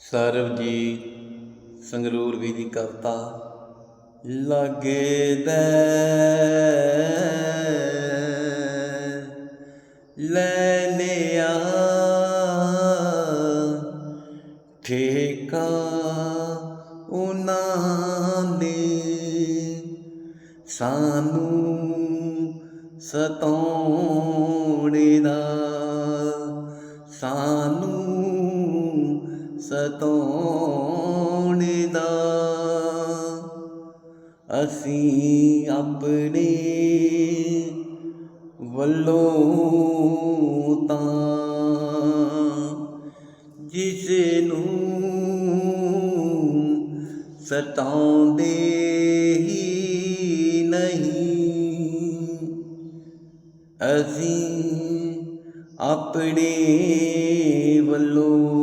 ਸਰਬਜੀਤ ਸੰਗਰੂਰ ਵੀ ਦੀ ਕਵਿਤਾ, ਲਾਗੇ ਦੇ ਲੈ ਲਿਆ ਠੇਕਾ ਉਹਨਾਂ ਨੇ ਸਾਨੂੰ ਸਤਾਉਣ ਦਾ, ਸਾਨੂੰ ਸਤਾਉਣ ਦਾ। ਅਸੀਂ ਆਪਣੇ ਵੱਲੋਂ ਤਾਂ ਜਿਸ ਨੂੰ ਸਤਾਉਂਦੇ ਹੀ ਨਹੀਂ ਅਸੀਂ ਆਪਣੇ ਵੱਲੋਂ